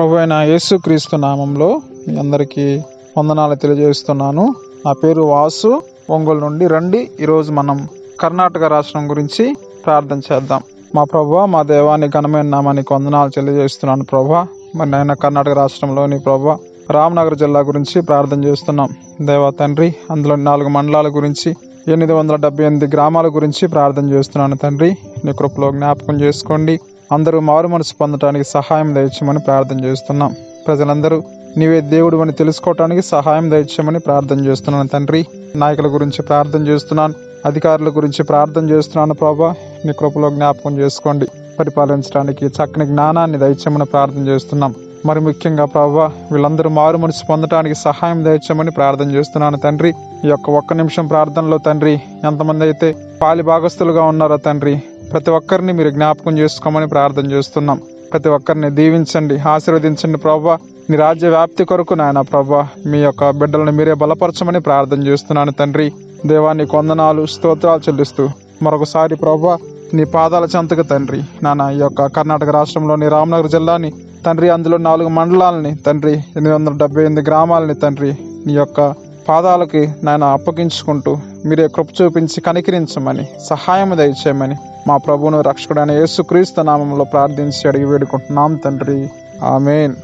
ప్రభు అయిన యేసుక్రీస్తు నామంలో మీ అందరికీ వందనాలు తెలియజేస్తున్నాను. నా పేరు వాసు. ఒంగోలు నుండి రండి. ఈరోజు మనం కర్ణాటక రాష్ట్రం గురించి ప్రార్థన చేద్దాం. మా ప్రభు మా దేవాన్ని ఘనమైన నామానికి వందనాలు తెలియజేస్తున్నాను ప్రభు మరి నాయన కర్ణాటక రాష్ట్రంలోని ప్రభు రామ్నగర్ జిల్లా గురించి ప్రార్థన చేస్తున్నాం. దేవా తండ్రి అందులో నాలుగు మండలాల గురించి ఎనిమిది వందల డెబ్బై ఎనిమిది గ్రామాల గురించి ప్రార్థన చేస్తున్నాను తండ్రి. నీ కృపలో జ్ఞాపకం చేసుకోండి. అందరూ మారు మనసు పొందడానికి సహాయం దయచేయమని ప్రార్థన చేస్తున్నాం. ప్రజలందరూ నీవే దేవుడు అని తెలుసుకోవటానికి సహాయం దయచేయమని ప్రార్థన చేస్తున్నాను తండ్రి. నాయకుల గురించి ప్రార్థన చేస్తున్నాను అధికారుల గురించి ప్రార్థన చేస్తున్నాను ప్రభా. నీ కృపలో జ్ఞాపకం చేసుకోండి. పరిపాలించడానికి చక్కని జ్ఞానాన్ని దయచేయమని ప్రార్థన చేస్తున్నాం. మరి ముఖ్యంగా ప్రభా వీళ్ళందరూ మారు మనసు పొందడానికి సహాయం దయచేయమని ప్రార్థన చేస్తున్నాను తండ్రి. ఈ యొక్క ఒక్క నిమిషం ప్రార్థనలో తండ్రి ఎంతమంది అయితే పాలి భాగస్తులుగా ఉన్నారో తండ్రి ప్రతి ఒక్కరిని మీరు జ్ఞాపకం చేసుకోమని ప్రార్థన చేస్తున్నాం. ప్రతి ఒక్కరిని దీవించండి ఆశీర్వదించండి ప్రభా. నీ రాజ్య వ్యాప్తి కొరకు నాయన ప్రభా మీ యొక్క బిడ్డలను మీరే బలపరచమని ప్రార్థన చేస్తున్నాను తండ్రి. దేవాన్ని కొందనాలు స్తోత్రాలు చెల్లిస్తూ మరొకసారి ప్రభా నీ పాదాల చెంతకు తండ్రి. నాన్న ఈ యొక్క కర్ణాటక రాష్ట్రంలోని రామ్నగర్ జిల్లాని తండ్రి అందులో నాలుగు మండలాలని తండ్రి ఎనిమిది వందల డెబ్బై ఎనిమిది గ్రామాలని తండ్రి నీ యొక్క పాదాలకి నాయన అప్పగించుకుంటూ మీరే కృప చూపించి కనికరించమని సహాయం దయచేయమని మా ప్రభువును రక్షకుడైన యేసుక్రీస్తు నామంలో ప్రార్థించి అడిగి వేడుకుంటున్నాం తండ్రి. ఆమెన్.